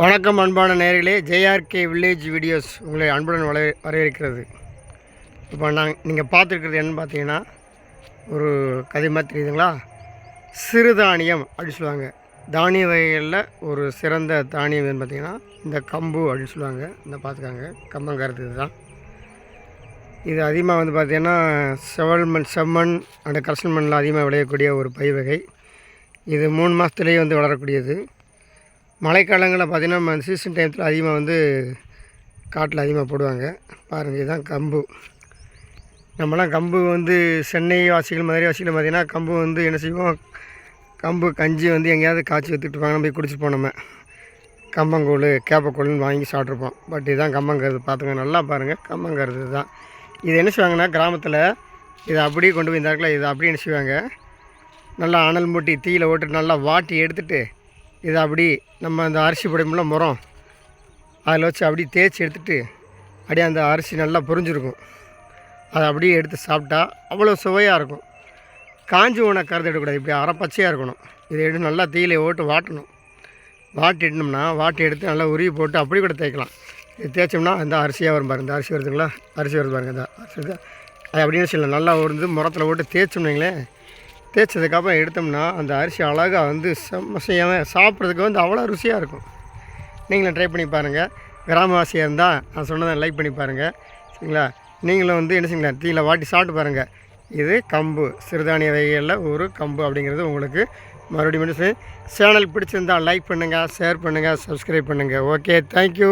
வணக்கம் அன்பான நேயர்களே. ஜேஆர்கே வில்லேஜ் வீடியோஸ் உங்களை அன்புடன் வர வரவேற்கிறது. இப்போ நாங்கள் நீங்கள் பார்த்துருக்கிறது என்னன்னு பார்த்தீங்கன்னா ஒரு கதை மாதிரி தெரியுதுங்களா? சிறுதானியம் அப்படின்னு சொல்லுவாங்க. தானிய வகைகளில் ஒரு சிறந்த தானியம் எதுன்னு பார்த்தீங்கன்னா இந்த கம்பு அப்படின்னு சொல்லுவாங்க. இந்த பார்த்துக்காங்க. கம்பங்கிறது இதுதான். இது அதிகமாக வந்து பார்த்திங்கன்னா செவல் மண் செம்மண் அண்ட் கரசன் மண்ணில் அதிகமாக விளையக்கூடிய ஒரு பயிர் வகை. இது மூணு மாதத்துலேயே வந்து வளரக்கூடியது. மழைக்காலங்களில் பார்த்திங்கன்னா நம்ம சீசன் டைமத்தில் அதிகமாக வந்து காட்டில் அதிகமாக போடுவாங்க. பாருங்கள் இதுதான் கம்பு. நம்மலாம் கம்பு வந்து சென்னை வாசிகள் மதுரை வாசிகள் பார்த்திங்கன்னா கம்பு வந்து என்ன செய்வோம்? கம்பு கஞ்சி வந்து எங்கேயாவது காய்ச்சி வச்சுட்டுருப்பாங்க நம்ம போய் குடிச்சிட்டு நம்ம. கம்பங்கூழ் கேப்பக்கூழ்னு வாங்கி சாப்பிட்ருப்போம். பட் இதுதான் கம்பங்கருது பார்த்துங்க நல்லா பாருங்கள் கம்பங்கருது தான் இது என்ன செய்வாங்கன்னா கிராமத்தில் இதை அப்படியே கொண்டு போய் இந்த இடத்துல இதை அப்படியே என்ன செய்வாங்க? நல்லா அனல் மூட்டி தீயில் ஓட்டு நல்லா வாட்டி எடுத்துகிட்டு இதை அப்படி நம்ம அந்த அரிசி புடைமுள்ள முறம் அதில் வச்சு அப்படியே தேய்ச்சி எடுத்துட்டு அப்படியே அந்த அரிசி நல்லா பொரிஞ்சிருக்கும். அதை அப்படியே எடுத்து சாப்பிட்டா அவ்வளோ சுவையாக இருக்கும். காஞ்சி உணவு கருது எடுக்கக்கூடாது. இப்படி அரை பச்சையாக இருக்கணும். இதை எடுத்து நல்லா தீயில ஓட்டு வாட்டணும். வாட்டிட்டோம்னா வாட்டி எடுத்து நல்லா உருவி போட்டு அப்படி கூட தேய்க்கலாம். இது தேய்ச்சோம்னா அந்த அரிசியாக வரும் பாருங்க. இந்த அரிசி வருதுங்களா? அரிசி வருது பாருங்க. இந்த அரிசி அது அப்படின்னு சொல்லலாம் நல்லா உருந்து முரத்தில் போட்டு தேய்ச்சோம்னீங்களே தேய்ச்சதுக்கப்புறம் எடுத்தோம்னா அந்த அரிசி அழகாக வந்து செம்ம சாப்பிட்றதுக்கு வந்து அவ்வளோ ருசியாக இருக்கும். நீங்களும் ட்ரை பண்ணி பாருங்கள் கிராமவாசியாக இருந்தால் நான் சொன்னதை லைக் பண்ணி பாருங்கள் சரிங்களா? நீங்களும் வந்து என்ன செய்யுங்களா தீயில் வாட்டி சாப்பிட்டு பாருங்கள் இது கம்பு. சிறுதானிய வகைகளில் ஒரு கம்பு அப்படிங்கிறது உங்களுக்கு மறுபடியும் மனுஷன் சேனல் பிடிச்சிருந்தால் லைக் பண்ணுங்கள் ஷேர் பண்ணுங்கள் சப்ஸ்கிரைப் பண்ணுங்கள் ஓகே தேங்க்யூ